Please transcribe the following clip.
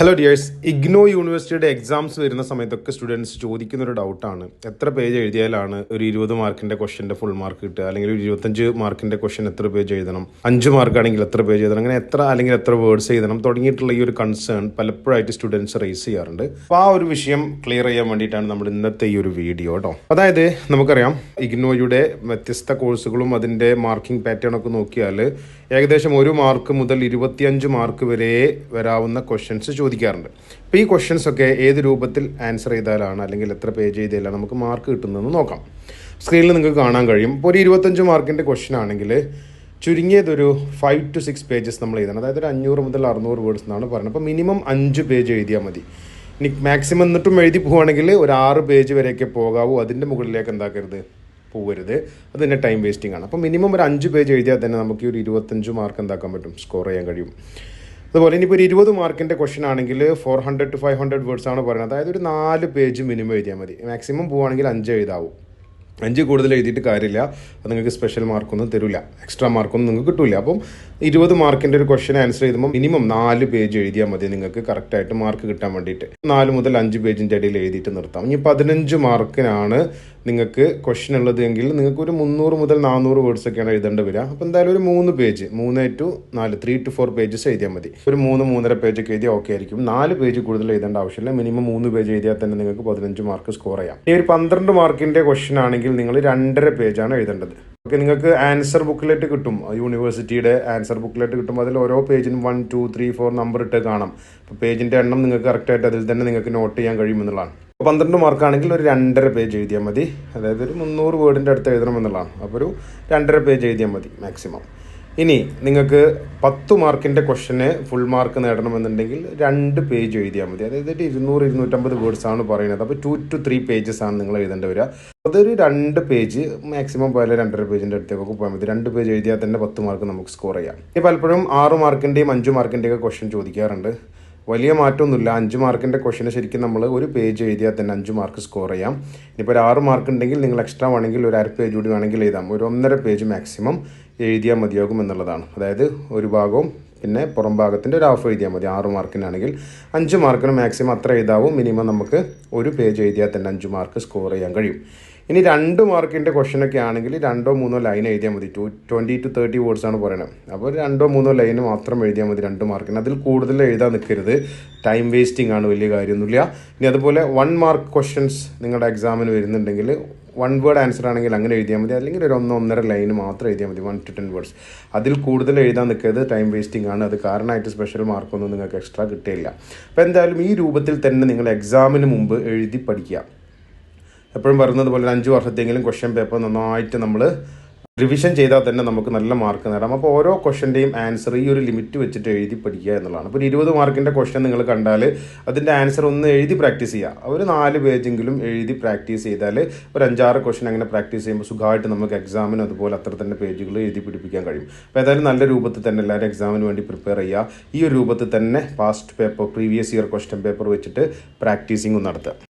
Hello dears IGNOU യൂണിവേഴ്സിറ്റിയുടെ exams വരുന്ന സമയത്തൊക്കെ സ്റ്റുഡൻസ് ചോദിക്കുന്ന ഒരു ഡൗട്ടാണ് എത്ര പേജ് എഴുതിയാലാണ് ഒരു ഇരുപത് മാർക്കിന്റെ ക്വസ്റ്റ്യന്റെ ഫുൾ മാർക്ക് കിട്ടുക? അല്ലെങ്കിൽ ഒരു ഇരുപത്തഞ്ച് മാർക്കിന്റെ ക്വസ്റ്റൻ എത്ര പേജ് എഴുതണം? അഞ്ച് മാർക്ക് ആണെങ്കിൽ എത്ര പേജ് എഴുതണം? അങ്ങനെ എത്ര അല്ലെങ്കിൽ എത്ര വേർഡ്സ് എഴുതണം? തുടങ്ങിയിട്ടുള്ള ഈ ഒരു കൺസേൺ പലപ്പോഴായിട്ട് സ്റ്റുഡൻസ് റേസ് ചെയ്യാറുണ്ട്. അപ്പോൾ ആ ഒരു വിഷയം ക്ലിയർ ചെയ്യാൻ വേണ്ടിയിട്ടാണ് നമ്മൾ ഇന്നത്തെ ഈ ഒരു വീഡിയോ കേട്ടോ അതായത് നമുക്കറിയാം ഇഗ്നോയുടെ വ്യത്യസ്ത കോഴ്സുകളും അതിന്റെ മാർക്കിംഗ് പാറ്റേൺ ഒക്കെ നോക്കിയാൽ ഏകദേശം ഒരു മാർക്ക് മുതൽ ഇരുപത്തിയഞ്ച് മാർക്ക് വരെ വരാവുന്ന ക്വസ്റ്റ്യൻസ് ചോദിക്കാറുണ്ട്. അപ്പോൾ ഈ ക്വസ്റ്റ്യൻസ് ഒക്കെ ഏത് രൂപത്തിൽ ആൻസർ ചെയ്താലാണ് അല്ലെങ്കിൽ എത്ര പേജ് ചെയ്താലാണ് നമുക്ക് മാർക്ക് കിട്ടുന്നതെന്ന് നോക്കാം. സ്ക്രീനിൽ നിങ്ങൾക്ക് കാണാൻ കഴിയും. ഇപ്പോൾ ഒരു ഇരുപത്തഞ്ച് മാർക്കിന്റെ ക്വസ്റ്റ്യൻ ആണെങ്കിൽ ചുരുങ്ങിയതൊരു ഫൈവ് ടു സിക്സ് പേജസ് നമ്മൾ എഴുതണം. അതായത് ഒരു അഞ്ഞൂറ് മുതൽ അറുന്നൂറ് വേർഡ്സ് എന്നാണ് പറയുന്നത്. അപ്പോൾ മിനിമം അഞ്ച് പേജ് എഴുതിയാൽ മതി. ഇനി മാക്സിമം എന്നിട്ടും എഴുതി പോവുകയാണെങ്കിൽ ഒരു ആറ് പേജ് വരെയൊക്കെ പോകാവൂ. അതിന്റെ മുകളിലേക്ക് എന്താക്കരുത്? പോവരുത്. അത് തന്നെ ടൈം വേസ്റ്റിംഗ് ആണ്. അപ്പോൾ മിനിമം ഒരു അഞ്ച് പേജ് എഴുതിയാൽ തന്നെ നമുക്ക് ഒരു ഇരുപത്തഞ്ച് മാർക്ക് എന്താക്കാൻ പറ്റും? സ്കോർ ചെയ്യാൻ കഴിയും. അതുപോലെ ഇനിയിപ്പോൾ ഒരു ഇരുപത് മാർക്കിന്റെ ക്വസ്റ്റൻ ആണെങ്കിൽ four hundred to five hundred words ആണ് പറയുന്നത്. അതായത് ഒരു നാല് പേജ് മിനിമം എഴുതിയാൽ മതി. മാക്സിമം പോവുകയാണെങ്കിൽ അഞ്ച് എഴുതാവും. അഞ്ച് കൂടുതൽ എഴുതിയിട്ട് കാര്യമില്ല. അത് നിങ്ങൾക്ക് സ്പെഷ്യൽ മാർക്കൊന്നും തരില്ല എക്സ്ട്രാ മാർക്കൊന്നും നിങ്ങൾക്ക് കിട്ടില്ല അപ്പം ഇരുപത് മാർക്കിന്റെ ഒരു ക്വസ്റ്റൻ ആൻസർ ചെയ്തുമ്പോൾ മിനിമം നാല് പേജ് എഴുതിയാൽ മതി നിങ്ങൾക്ക് കറക്റ്റായിട്ട് മാർക്ക് കിട്ടാൻ വേണ്ടിയിട്ട്. നാല് മുതൽ അഞ്ച് പേജിന്റെ ഇടയിൽ എഴുതിയിട്ട് നിർത്താം. ഇനി പതിനഞ്ച് മാർക്കിനാണ് നിങ്ങൾക്ക് ക്വസ്റ്റൻ ഉള്ളത് എങ്കിൽ നിങ്ങൾക്ക് ഒരു മുന്നൂറ് മുതൽ നാനൂറ് വേർഡ്സ് ഒക്കെയാണ് എഴുതേണ്ടി വരിക. അപ്പോൾ എന്തായാലും ഒരു മൂന്ന് പേജ് മൂന്ന് ടു നാല് ത്രീ ടു ഫോർ പേജസ് എഴുതിയാൽ മതി. ഒരു മൂന്ന് മൂന്നര പേജ് ഒക്കെ എഴുതിയാൽ ഓക്കെ ആയിരിക്കും. നാല് പേജ് കൂടുതൽ എഴുതേണ്ട ആവശ്യമില്ല. മിനിമം മൂന്ന് പേജ് എഴുതിയാൽ തന്നെ നിങ്ങൾക്ക് പതിനഞ്ച് മാർക്ക് സ്കോർ ചെയ്യാം. ഈ ഒരു പന്ത്രണ്ട് മാർക്കിന്റെ ക്വസ്റ്റൻ ആണെങ്കിൽ നിങ്ങൾ രണ്ടര പേജാണ് എഴുതേണ്ടത്. ഓക്കെ നിങ്ങൾക്ക് ആൻസർ ബുക്കിലേറ്റ് കിട്ടും. യൂണിവേഴ്സിറ്റിയുടെ ആൻസർ ബുക്കിലേറ്റ് കിട്ടും. അതിൽ ഓരോ പേജിനും one two three four number ഇട്ട് കാണാം. അപ്പോൾ പേജിന്റെ എണ്ണം നിങ്ങൾക്ക് കറക്റ്റായിട്ട് അതിൽ തന്നെ നിങ്ങൾക്ക് നോട്ട് ചെയ്യാൻ കഴിയുമെന്നുള്ളതാണ് പന്ത്രണ്ട് മാർക്കാണെങ്കിൽ ഒരു രണ്ടര പേജ് എഴുതിയാൽ മതി. അതായത് ഒരു മുന്നൂറ് വേർഡിന്റെ അടുത്ത് എഴുതണമെന്നുള്ളതാണ് അപ്പോൾ ഒരു രണ്ടര പേജ് എഴുതിയാൽ മതി മാക്സിമം ഇനി നിങ്ങൾക്ക് പത്ത് മാർക്കിന്റെ ക്വസ്റ്റന് ഫുൾ മാർക്ക് നേടണമെന്നുണ്ടെങ്കിൽ രണ്ട് പേജ് എഴുതിയാൽ മതി. അതായത് ഇരുന്നൂറ് ഇരുന്നൂറ്റമ്പത് ആണ് പറയുന്നത്. അപ്പോൾ ടു ടു ത്രീ പേജസ് ആണ് നിങ്ങൾ എഴുതേണ്ടി വരിക. അതൊരു രണ്ട് പേജ് മാക്സിമം പോയാലും രണ്ടര പേജിന്റെ അടുത്തേക്കൊക്കെ പോയാൽ മതി. രണ്ട് പേജ് എഴുതിയാൽ തന്നെ പത്ത് മാർക്ക് നമുക്ക് സ്കോർ ചെയ്യാം. ഇനി പലപ്പോഴും ആറ് മാർക്കിന്റെയും അഞ്ച് മാർക്കിന്റെയൊക്കെ ക്വസ്റ്റൻ ചോദിക്കാറുണ്ട്. വലിയ മാറ്റമൊന്നുമില്ല. അഞ്ച് മാർക്കിന്റെ ക്വസ്റ്റിന് ശരിക്കും നമ്മൾ ഒരു പേജ് എഴുതിയാൽ തന്നെ അഞ്ച് മാർക്ക് സ്കോർ ചെയ്യാം. ഇനിയിപ്പോൾ ഒരു ആറ് മാർക്ക് ഉണ്ടെങ്കിൽ നിങ്ങൾ എക്സ്ട്രാ വേണമെങ്കിൽ ഒരു അര പേജ് കൂടി വേണമെങ്കിൽ എഴുതാം. ഒരു ഒന്നര പേജ് മാക്സിമം എഴുതിയാൽ മതിയാകും എന്നുള്ളതാണ്. അതായത് ഒരു ഭാഗവും പിന്നെ പുറം ഭാഗത്തിന്റെ ഒരു ഹാഫ് എഴുതിയാൽ മതി. ആറ് മാർക്കിനാണെങ്കിൽ അഞ്ച് മാർക്കിന് മാക്സിമം അത്ര എഴുതാവും. മിനിമം നമുക്ക് ഒരു പേജ് എഴുതിയാൽ തന്നെ അഞ്ച് മാർക്ക് സ്കോർ ചെയ്യാൻ കഴിയും. ഇനി രണ്ട് മാർക്കിന്റെ ക്വസ്റ്റനൊക്കെ ആണെങ്കിൽ രണ്ടോ മൂന്നോ ലൈൻ എഴുതിയാൽ മതി. Two twenty to thirty words ആണ് പറയുന്നത് അപ്പോൾ രണ്ടോ മൂന്നോ ലൈൻ മാത്രം എഴുതിയാൽ മതി രണ്ട് മാർക്കിന് അതിൽ കൂടുതൽ എഴുതാൻ നിൽക്കരുത്. ടൈം വേസ്റ്റിംഗ് ആണ് വലിയ കാര്യമൊന്നുമില്ല. ഇനി അതുപോലെ വൺ മാർക്ക് ക്വസ്റ്റ്യൻസ് നിങ്ങളുടെ എക്സാമിന് വരുന്നുണ്ടെങ്കിൽ വൺ വേർഡ് ആൻസർ ആണെങ്കിൽ അങ്ങനെ എഴുതിയാൽ മതി. അല്ലെങ്കിൽ ഒരു ഒന്ന് ഒന്നര ലൈൻ മാത്രം എഴുതിയാൽ മതി. വൺ ടു ടെൻ വേർഡ്സ് അതിൽ കൂടുതൽ എഴുതാൻ നിൽക്കരുത്. ടൈം വേസ്റ്റിംഗ് ആണ്. അത് കാരണമായിട്ട് സ്പെഷ്യൽ മാർക്കൊന്നും നിങ്ങൾക്ക് എക്സ്ട്രാ കിട്ടിയില്ല അപ്പോൾ എന്തായാലും ഈ രൂപത്തിൽ തന്നെ നിങ്ങൾ എക്സാമിന് മുമ്പ് എഴുതി പഠിക്കുക. എപ്പോഴും പറയുന്നത് പോലെ അഞ്ച് വർഷത്തെങ്കിലും ക്വസ്റ്റ്യൻ പേപ്പർ നന്നായിട്ട് നമ്മൾ റിവിഷൻ ചെയ്താൽ തന്നെ നമുക്ക് നല്ല മാർക്ക് നേടാം. അപ്പോൾ ഓരോ ക്വസ്റ്റന്റെയും ആൻസർ ഈ ഒരു ലിമിറ്റ് വെച്ചിട്ട് എഴുതി പഠിക്കുക എന്നുള്ളതാണ്. അപ്പോൾ ഒരു ഇരുപത് മാർക്കിന്റെ ക്വസ്റ്റൻ നിങ്ങൾ കണ്ടാൽ അതിന്റെ ആൻസർ ഒന്ന് എഴുതി പ്രാക്ടീസ് ചെയ്യുക. ഒരു നാല് പേജെങ്കിലും എഴുതി പ്രാക്ടീസ് ചെയ്താൽ ഒരു അഞ്ചാറ് ക്വസ്റ്റൻ അങ്ങനെ പ്രാക്ടീസ് ചെയ്യുമ്പോൾ സുഖമായിട്ട് നമുക്ക് എക്സാമിന് അതുപോലെ അത്ര തന്നെ പേജുകൾ എഴുതി പിടിപ്പിക്കാൻ കഴിയും. അപ്പോൾ ഏതായാലും നല്ല രൂപത്തിൽ തന്നെ എല്ലാവരും എക്സാമിന് വേണ്ടി പ്രിപ്പയർ ചെയ്യുക. ഈ ഒരു രൂപത്തിൽ തന്നെ past paper previous year question paper വെച്ചിട്ട് പ്രാക്ടീസിങ്ങും നടത്തുക.